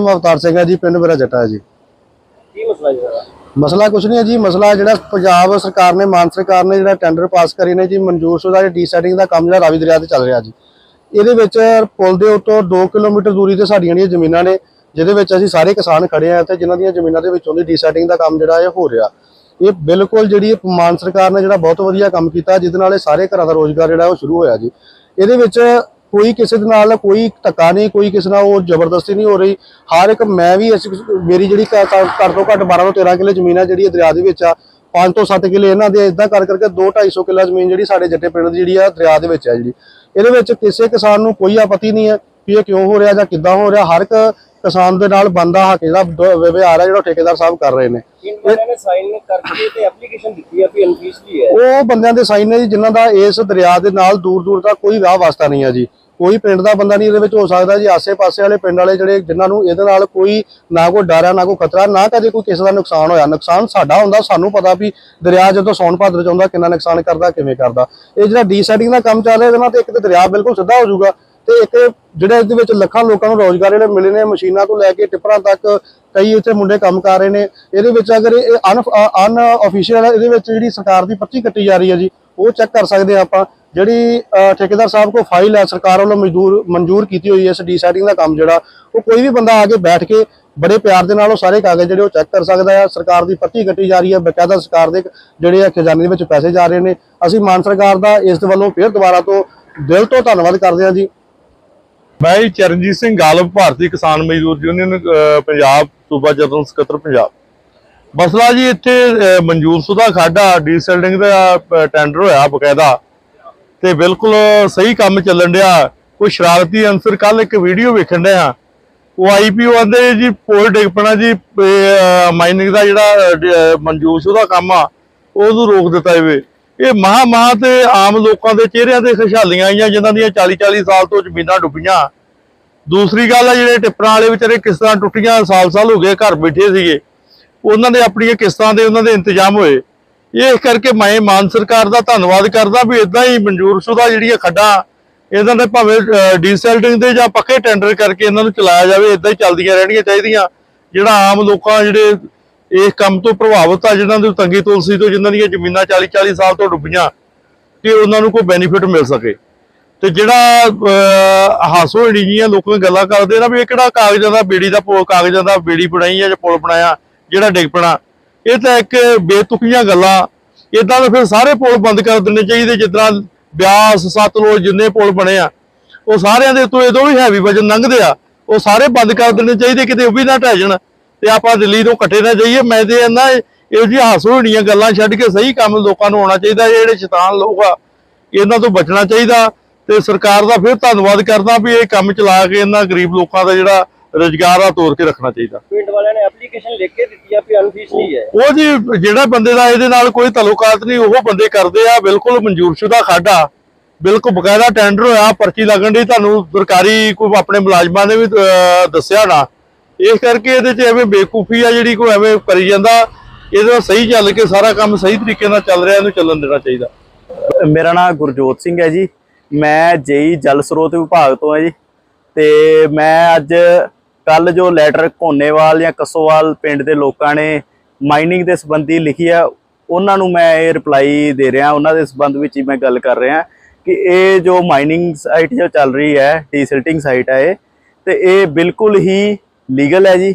ਨਾਮ ਅਵਤਾਰ ਸਿੰਘ ਹੈ ਜੀ ਪਿੰਡ ਮੇਰਾ ਜੱਟਾ ਹੈ ਜੀ। ਕੀ ਮਸਲਾ ਜੀ ਸਾਰਾ? ਮਸਲਾ ਕੁਛ ਨਹੀਂ ਹੈ ਜੀ ਮਸਲਾ ਜਿਹੜਾ ਪੰਜਾਬ ਸਰਕਾਰ ਨੇ ਮਾਨ ਸਰਕਾਰ ਨੇ ਜਿਹੜਾ ਟੈਂਡਰ ਪਾਸ ਕਰੀ ਨੇ ਜੀ ਮਨਜ਼ੂਰਸ਼ੁਦਾ ਡੀ ਸੈਟਿੰਗ ਦਾ ਕੰਮ ਜਿਹੜਾ ਰਾਵੀ ਦਰਿਆ ਤੇ ਚੱਲ ਰਿਹਾ ਜੀ। ਇਹਦੇ ਵਿੱਚ ਪੁਲ ਦੇ ਉੱਤੋਂ 2 ਕਿਲੋਮੀਟਰ ਦੂਰੀ ਤੇ ਸਾਡੀਆਂ ਜਿਹੜੀਆਂ ਜ਼ਮੀਨਾਂ ਨੇ ਜਿਹਦੇ ਵਿੱਚ ਅਸੀਂ ਸਾਰੇ ਕਿਸਾਨ ਖੜੇ ਆ ਤੇ ਜਿਨ੍ਹਾਂ ਦੀਆਂ ਜ਼ਮੀਨਾਂ ਦੇ ਵਿੱਚੋਂ ਦੀ ਡੀ ਸੈਟਿੰਗ ਦਾ ਕੰਮ ਜਿਹੜਾ ਇਹ ਹੋ ਰਿਹਾ। ਇਹ ਬਿਲਕੁਲ ਜਿਹੜੀ ਮਾਨ ਸਰਕਾਰ ਨੇ ਜਿਹੜਾ ਬਹੁਤ ਵਧੀਆ ਕੰਮ ਕੀਤਾ ਜਿਹਦੇ ਨਾਲ ਇਹ ਸਾਰੇ ਘਰਾਂ ਦਾ ਰੋਜ਼ਗਾਰ ਜਿਹੜਾ ਉਹ ਸ਼ੁਰੂ ਹੋਇਆ ਜੀ। ਇਹਦੇ ਵਿੱਚ ਕੋਈ ਕਿਸੇ ਦੇ ਨਾਲ ਕੋਈ ਧੱਕਾ ਨਹੀਂ, ਕੋਈ ਕਿਸੇ ਨਾਲ ਉਹ ਜ਼ਬਰਦਸਤੀ ਨਹੀਂ ਹੋ ਰਹੀ। ਹਰ ਇੱਕ ਮੈਂ ਵੀ ਇਸ ਮੇਰੀ ਜਿਹੜੀ ਘੱਟ ਤੋਂ ਘੱਟ 12 ਤੋਂ 13 ਕਿੱਲੇ ਜ਼ਮੀਨ ਆ ਜਿਹੜੀ ਦਰਿਆ ਦੇ ਵਿੱਚ ਆ। 5 ਤੋਂ 7 ਕਿੱਲੇ ਇਹਨਾਂ ਦੇ ਇਦਾਂ ਕਰ ਕਰਕੇ 2 250 ਕਿੱਲਾ ਜ਼ਮੀਨ ਜਿਹੜੀ ਸਾਡੇ ਜੱਟੇ ਪਿੰਡ ਦੀ ਜਿਹੜੀ ਆ ਦਰਿਆ ਦੇ ਵਿੱਚ ਆ ਜਿਹੜੀ। ਇਹਦੇ ਵਿੱਚ ਕਿਸੇ ਕਿਸਾਨ ਨੂੰ ਕੋਈ ਆਪੱਤੀ ਨਹੀਂ ਹੈ ਕਿ ਇਹ ਕਿਉਂ ਹੋ ਰਿਹਾ ਜਾਂ ਕਿੱਦਾਂ ਹੋ ਰਿਹਾ। ਹਰ ਇੱਕ ਕਿਸਾਨ ਦੇ ਨਾਲ ਬੰਦਾ ਹੱਕ ਜਿਹੜਾ ਵਿਵਹਾਰ ਹੈ ਜਿਹੜਾ ਠੇਕੇਦਾਰ ਸਾਹਿਬ ਕਰ ਰਹੇ ਨੇ। ਤਿੰਨ ਬੰਦਿਆਂ ਨੇ ਸਾਈਨ ਕਰਕੇ ਤੇ ਐਪਲੀਕੇਸ਼ਨ ਦਿੱਤੀ ਹੈ ਵੀ ਅਨਫੀਸਲੀ ਹੈ। ਉਹ ਬੰਦਿਆਂ ਦੇ ਸਾਈਨ ਨੇ ਜੀ ਜਿਨ੍ਹਾਂ ਦਾ ਇਸ ਦਰਿਆ ਦੇ ਨਾਲ ਦੂਰ ਦੂਰ ਤੱਕ ਕੋਈ ਵਾਹ ਵਾਸਤਾ ਨਹੀਂ ਹੈ ਜੀ। ਕੋਈ ਪਿੰਡ ਦਾ ਬੰਦਾ ਨਹੀਂ ਇਹਦੇ ਵਿੱਚ ਹੋ ਸਕਦਾ ਜੀ ਆਸੇ-ਪਾਸੇ ਵਾਲੇ ਪਿੰਡ ਵਾਲੇ ਜਿਹੜੇ ਜਿਨ੍ਹਾਂ ਨੂੰ ਇਹਦੇ ਨਾਲ ਕੋਈ ਨਾ ਕੋਈ ਡਰ ਹੈ ਨਾ ਕੋਈ ਖਤਰਾ ਨਾ ਕਦੇ ਕੋਈ ਕਿਸੇ ਦਾ ਨੁਕਸਾਨ ਹੋਇਆ। ਨੁਕਸਾਨ ਸਾਡਾ ਹੁੰਦਾ ਸਾਨੂੰ ਪਤਾ ਵੀ ਦਰਿਆ ਜਦੋਂ ਸੌਣ ਭਾਦਰ ਚ ਆਉਂਦਾ ਕਿੰਨਾ ਨੁਕਸਾਨ ਕਰਦਾ ਕਿਵੇਂ ਕਰਦਾ। ਇਹ ਜਿਹੜਾ ਡੀਸੈਟਿੰਗ ਦਾ ਕੰਮ ਚੱਲ ਰਿਹਾ ਇਹਦੇ ਨਾਲ ਤੇ ਇੱਕ ਤੇ ਦਰਿਆ ਬਿਲਕੁਲ ਸਿੱਧਾ ਹੋ ਜਾਊਗਾ। ਤੇ ਇੱਕ ਜਿਹੜਾ ਇਹਦੇ ਵਿੱਚ ਲੱਖਾਂ ਲੋਕਾਂ ਨੂੰ ਰੋਜ਼ਗਾਰ ਜਿਹੜੇ ਮਿਲੇ ਨੇ ਮਸ਼ੀਨਾਂ ਤੋਂ ਲੈ ਕੇ ਟਿੱਪਰਾਂ ਤੱਕ, ਕਈ ਇੱਥੇ ਮੁੰਡੇ ਕੰਮ ਕਰ ਰਹੇ ਨੇ। ਇਹਦੇ ਵਿੱਚ ਅਗਰ ਇਹ ਅਨ ਅਨ ਅਫੀਸ਼ੀਅਲ ਇਹਦੇ ਵਿੱਚ ਜਿਹੜੀ ਸਰਕਾਰ ਦੀ ਪਰਚੀ ਕੱਟੀ ਜਾ ਰਹੀ ਹੈ ਜੀ, ਉਹ ਚੈੱਕ ਕਰ ਸਕਦੇ ਆ ਆਪਾਂ। ਜਿਹੜੀ ਠੇਕੇਦਾਰ ਸਾਹਿਬ ਕੋ ਫਾਈਲ ਹੈ, ਸਰਕਾਰ ਵੱਲੋਂ ਮਜ਼ਦੂਰ, ਮਨਜ਼ੂਰ ਕੀਤੀ ਹੋਈ ਹੈ ਇਸ ਡੀਸਾਈਡਿੰਗ ਦਾ ਕੰਮ ਜਿਹੜਾ, ਉਹ ਕੋਈ ਵੀ ਬੰਦਾ ਆ ਕੇ ਬੈਠ ਕੇ ਬੜੇ ਪਿਆਰ ਦੇ ਨਾਲ ਉਹ ਸਾਰੇ ਕਾਗਜ਼ ਜਿਹੜੇ ਉਹ ਚੈੱਕ ਕਰ ਸਕਦਾ ਹੈ। ਸਰਕਾਰ ਦੀ ਪਰਚੀ ਕੱਟੀ ਜਾ ਰਹੀ ਹੈ, ਬਕਾਇਦਾ ਸਰਕਾਰ ਦੇ ਜਿਹੜੇ ਆ ਖਜ਼ਾਨੇ ਦੇ ਵਿੱਚ ਪੈਸੇ ਜਾ ਰਹੇ ਨੇ। ਅਸੀਂ ਮਾਨ ਸਰਕਾਰ ਦਾ ਇਸ ਦੇ ਵੱਲੋਂ ਫਿਰ ਦੁਬਾਰਾ ਤੋਂ ਦਿਲ ਤੋਂ ਧੰਨਵਾਦ ਕਰਦੇ ਹਾਂ ਜੀ। ਮੈਂ ਜੀ ਚਰਨਜੀਤ ਸਿੰਘ ਗਾਲਬ ਭਾਰਤੀ ਕਿਸਾਨ ਮਜ਼ਦੂਰ ਯੂਨੀਅਨ ਪੰਜਾਬ ਸੂਬਾ ਜਨਰਲ ਸਕੱਤਰ ਪੰਜਾਬ। ਮਸਲਾ ਜੀ ਇੱਥੇ ਅਹ, ਮਨਜੂਰ ਖਾਡਾ ਡੀਸੈਲਡਿੰਗ ਦਾ ਟੈਂਡਰ ਹੋਇਆ ਬਕਾਇਦਾ ਤੇ ਬਿਲਕੁਲ ਸਹੀ ਕੰਮ ਚੱਲਣ ਡਿਆ। ਕੋਈ ਸ਼ਰਾਰਤੀ ਅਨਸਰ ਕੱਲ ਇੱਕ ਵੀਡੀਓ ਵੇਖਣ ਡਿਆ ਉਹ ਆਈਪੀਓ ਆਂਦੇ ਜੀ ਪੋਲ ਡਿੱਗ ਪੈਣਾ ਜੀ ਮਾਈਨਿੰਗ ਦਾ ਜਿਹੜਾ ਅਹ, ਮਨਜੂਰ ਸੁਦਾ ਕੰਮ ਆ ਉਹਨੂੰ ਰੋਕ ਦਿੱਤਾ ਜਾਵੇ। ਇਹ ਮਹਾ ਮਹਾ ਤੇ ਆਮ ਲੋਕਾਂ ਦੇ ਚਿਹਰਿਆਂ ਤੇ ਖੁਸ਼ਹਾਲੀਆਂ ਆਈਆਂ, ਜਿਨ੍ਹਾਂ ਦੀਆਂ 40 40 ਸਾਲ ਤੋਂ ਜ਼ਮੀਨਾਂ ਡੁੱਬੀਆਂ। ਦੂਸਰੀ ਗੱਲ ਆ, ਜਿਹੜੇ ਟਿੱਪਰਾਂ ਵਾਲੇ ਵਿਚਾਰੇ ਕਿਸ਼ਤਾਂ ਟੁੱਟੀਆਂ ਸਾਲ-ਸਾਲ ਹੋ ਗਏ ਘਰ ਬੈਠੇ ਸੀਗੇ। ਉਹਨਾਂ ਦੇ ਆਪਣੀਆਂ ਕਿਸ਼ਤਾਂ ਦੇ ਉਹਨਾਂ ਦੇ ਇੰਤਜ਼ਾਮ ਹੋਏ। ਇਸ ਕਰਕੇ ਮੈਂ ਮਾਨ ਸਰਕਾਰ ਦਾ ਧੰਨਵਾਦ ਕਰਦਾ ਵੀ ਇਦਾਂ ਹੀ ਮਨਜ਼ੂਰ ਸ਼ੁਦਾ ਜਿਹੜੀਆਂ ਖੱਡਾਂ, ਇਹਨਾਂ ਦੇ ਭਾਵੇਂ ਡੀਸੈਲਟਿੰਗ ਦੇ ਜਾਂ ਪੱਕੇ ਟੈਂਡਰ ਕਰਕੇ ਇਹਨਾਂ ਨੂੰ ਚਲਾਇਆ ਜਾਵੇ ਇਦਾਂ ਹੀ ਚੱਲਦੀਆਂ ਰਹਿਣੀਆਂ ਚਾਹੀਦੀਆਂ। ਜਿਹੜਾ ਆਮ ਲੋਕਾਂ, ਜਿਹੜੇ ਇਸ ਕੰਮ ਤੋਂ ਪ੍ਰਭਾਵਿਤ ਆ ਜਿਨ੍ਹਾਂ ਦੀ ਤੰਗੀ ਤੁਲਸੀ ਤੋਂ ਜਿਨ੍ਹਾਂ ਦੀਆਂ ਜ਼ਮੀਨਾਂ 40 40 ਸਾਲ ਤੋਂ ਡੁੱਬੀਆਂ ਕਿ ਉਹਨਾਂ ਨੂੰ ਕੋਈ ਬੈਨੀਫਿਟ ਮਿਲ ਸਕੇ। ਤੇ ਜਿਹੜਾ ਅਹ, ਹਾਸੋ ਜੀਆਂ ਲੋਕਾਂ ਗੱਲਾਂ ਕਰਦੇ ਨਾ ਵੀ ਇਹ ਕਿਹੜਾ ਕਾਗਜ਼ਾਂ ਦਾ ਬੇੜੀ ਦਾ ਪੁਲ ਕਾਗਜ਼ਾਂ ਦਾ ਬੇੜੀ ਬਣਾਈ ਆ ਜਾਂ ਪੁਲ ਬਣਾਇਆ ਜਿਹੜਾ ਡਿੱਗ ਪਣਾ। ਇਹ ਤਾਂ ਇੱਕ ਬੇਤੁਕੀਆਂ ਗੱਲਾਂ। ਇਦਾਂ ਤਾਂ ਫਿਰ ਸਾਰੇ ਪੁਲ ਬੰਦ ਕਰ ਦੇਣੇ ਚਾਹੀਦੇ ਜਿੱਦਾਂ ਬਿਆਸ ਸਤਲੁਜ ਜਿੰਨੇ ਪੁਲ ਬਣੇ ਆ ਉਹ ਸਾਰਿਆਂ ਦੇ ਉੱਤੋਂ ਇਹਦੋਂ ਵੀ ਹੈਵੀ ਵਜਨ ਲੰਘਦੇ ਆ। ਉਹ ਸਾਰੇ ਬੰਦ ਕਰ ਦੇਣੇ ਚਾਹੀਦੇ ਕਿਤੇ ਉਹ ਵੀ ਨਾ ਢਹਿ ਜਾਣ। ਤੇ ਆਪਾਂ ਦਿੱਲੀ ਤੋਂ ਇਕੱਠੇ ਨਾ ਜਾਈਏ ਮੈਂ ਤੇ ਕਹਿੰਦਾ ਇਹੋ ਜਿਹੀ ਹਾਸੋ ਹੋਣੀਆਂ ਗੱਲਾਂ ਛੱਡ ਕੇ ਸਹੀ ਕੰਮ ਲੋਕਾਂ ਨੂੰ ਆਉਣਾ ਚਾਹੀਦਾ ਜਿਹੜੇ ਸ਼ੈਤਾਨ ਲੋਕ ਆ ਇਹਨਾਂ ਤੋਂ ਬਚਣਾ ਚਾਹੀਦਾ ਤੇ ਸਰਕਾਰ ਦਾ ਫਿਰ ਧੰਨਵਾਦ ਕਰਦਾ ਵੀ ਇਹ ਕੰਮ ਚਲਾ ਕੇ ਇਹਨਾਂ ਗਰੀਬ ਲੋਕਾਂ ਦਾ ਜਿਹੜਾ ਰੁਜ਼ਗਾਰ ਆ ਤੋੜ ਕੇ ਰੱਖਣਾ ਚਾਹੀਦਾ। ਪਿੰਡ ਵਾਲਿਆਂ ਨੇ ਐਪਲੀਕੇਸ਼ਨ ਲਿਖ ਕੇ ਦਿੱਤੀ ਹੈ ਵੀ ਅਨਫੀਸਲੀ ਹੈ ਉਹ ਜੀ ਜਿਹੜਾ ਬੰਦੇ ਦਾ ਇਹਦੇ ਨਾਲ ਕੋਈ ਤਾਲੁਕਾਤ ਨਹੀਂ ਉਹ ਬੰਦੇ ਕਰਦੇ ਆ ਬਿਲਕੁਲ ਮਨਜ਼ੂਰਸ਼ੁਦਾ ਖਾਡਾ ਬਿਲਕੁਲ ਬਕਾਇਦਾ ਟੈਂਡਰ ਹੋਇਆ ਪਰਚੀ ਲੱਗਣ ਦੀ ਤੁਹਾਨੂੰ ਸਰਕਾਰੀ ਕੋਈ ਆਪਣੇ ਮੁਲਾਜ਼ਮਾਂ ਨੇ ਵੀ ਦੱਸਿਆ ਨਾ। ਇਸ ਕਰਕੇ ਇਹਦੇ 'ਚ ਐਵੇਂ ਬੇਕੂਫੀ ਆ ਜਿਹੜੀ ਕੋਈ ਐਵੇਂ ਕਰੀ ਜਾਂਦਾ, ਇਹਦਾ ਸਹੀ ਚੱਲ ਕੇ ਸਾਰਾ ਕੰਮ ਸਹੀ ਤਰੀਕੇ ਨਾਲ ਚੱਲ ਰਿਹਾ, ਇਹਨੂੰ ਚੱਲਣ ਦੇਣਾ ਚਾਹੀਦਾ। ਮੇਰਾ ਨਾਮ ਗੁਰਜੋਤ ਸਿੰਘ ਹੈ ਜੀ। ਮੈਂ ਜੇਈ ਜਲ ਸਰੋਤ ਵਿਭਾਗ ਤੋਂ ਹਾਂ ਜੀ। ਤੇ ਮੈਂ ਅੱਜ ਕੱਲ ਜੋ ਲੈਟਰ ਕੋਨੇਵਾਲ ਜਾਂ ਕਸੋਵਾਲ ਪਿੰਡ ਦੇ ਲੋਕਾਂ ਨੇ ਮਾਈਨਿੰਗ ਦੇ ਸੰਬੰਧੀ ਲਿਖੀ ਆ, ਉਹਨਾਂ ਨੂੰ ਮੈਂ ਇਹ ਰਿਪਲਾਈ ਦੇ ਰਿਹਾ, ਉਹਨਾਂ ਦੇ ਸੰਬੰਧ ਵਿੱਚ ਹੀ ਮੈਂ ਗੱਲ ਕਰ ਰਿਹਾ ਕਿ ਇਹ ਜੋ ਮਾਈਨਿੰਗ ਸਾਈਟ ਜੋ ਚੱਲ ਰਹੀ ਹੈ ਡੀਸਿਲਟਿੰਗ ਸਾਈਟ ਹੈ ਇਹ, ਤੇ ਇਹ ਬਿਲਕੁਲ ਹੀ ਲੀਗਲ ਹੈ ਜੀ।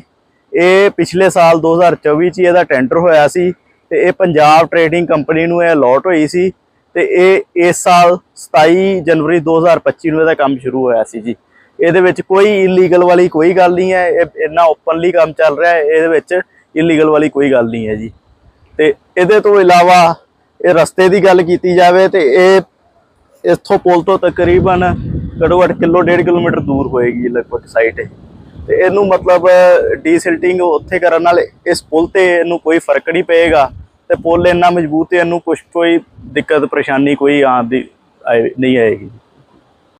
ਇਹ ਪਿਛਲੇ ਸਾਲ 2024 ਚ ਇਹਦਾ ਟੈਂਡਰ ਹੋਇਆ ਸੀ ਤੇ ਇਹ ਪੰਜਾਬ ਟਰੇਡਿੰਗ ਕੰਪਨੀ ਨੂੰ ਇਹ ਅਲੋਟ ਹੋਈ ਸੀ ਤੇ ਇਹ ਇਸ ਸਾਲ 27 ਜਨਵਰੀ 2025 ਨੂੰ ਇਹਦਾ ਕੰਮ ਸ਼ੁਰੂ ਹੋਇਆ ਸੀ ਜੀ। ਇਹਦੇ ਵਿੱਚ ਕੋਈ ਇਲੀਗਲ ਵਾਲੀ ਕੋਈ ਗੱਲ ਨਹੀਂ ਹੈ, ਇਹ ਇੰਨਾ ਓਪਨਲੀ ਕੰਮ ਚੱਲ ਰਿਹਾ ਹੈ, ਇਹਦੇ ਵਿੱਚ ਇਲੀਗਲ ਵਾਲੀ ਕੋਈ ਗੱਲ ਨਹੀਂ ਹੈ ਜੀ। ਤੇ ਇਹਦੇ ਤੋਂ ਇਲਾਵਾ ਇਹ ਰਸਤੇ ਦੀ ਗੱਲ ਕੀਤੀ ਜਾਵੇ ਤੇ ਇਹ ਇੱਥੋਂ ਪੁਲ ਤੋਂ ਤਕਰੀਬਨ ਘੱਟੋ ਘੱਟ ਕਿਲੋ, ਡੇਢ ਕਿਲੋਮੀਟਰ ਦੂਰ ਹੋਏਗੀ ਲਗਭਗ ਸਾਈਟ ਇਹ। ਤੇ ਇਹਨੂੰ ਮਤਲਬ ਡੀਸਿਲਟਿੰਗ ਉੱਥੇ ਕਰਨ ਨਾਲ ਇਸ ਪੁਲ ਤੇ ਇਹਨੂੰ ਕੋਈ ਫ਼ਰਕ ਨਹੀਂ ਪਏਗਾ ਤੇ ਪੁਲ ਇੰਨਾ ਮਜ਼ਬੂਤ ਹੈ, ਇਹਨੂੰ ਕੁਝ ਕੋਈ ਦਿੱਕਤ, ਪਰੇਸ਼ਾਨੀ ਕੋਈ ਆਉਣ ਦੀ ਆਏ- ਨਹੀਂ ਆਏਗੀ।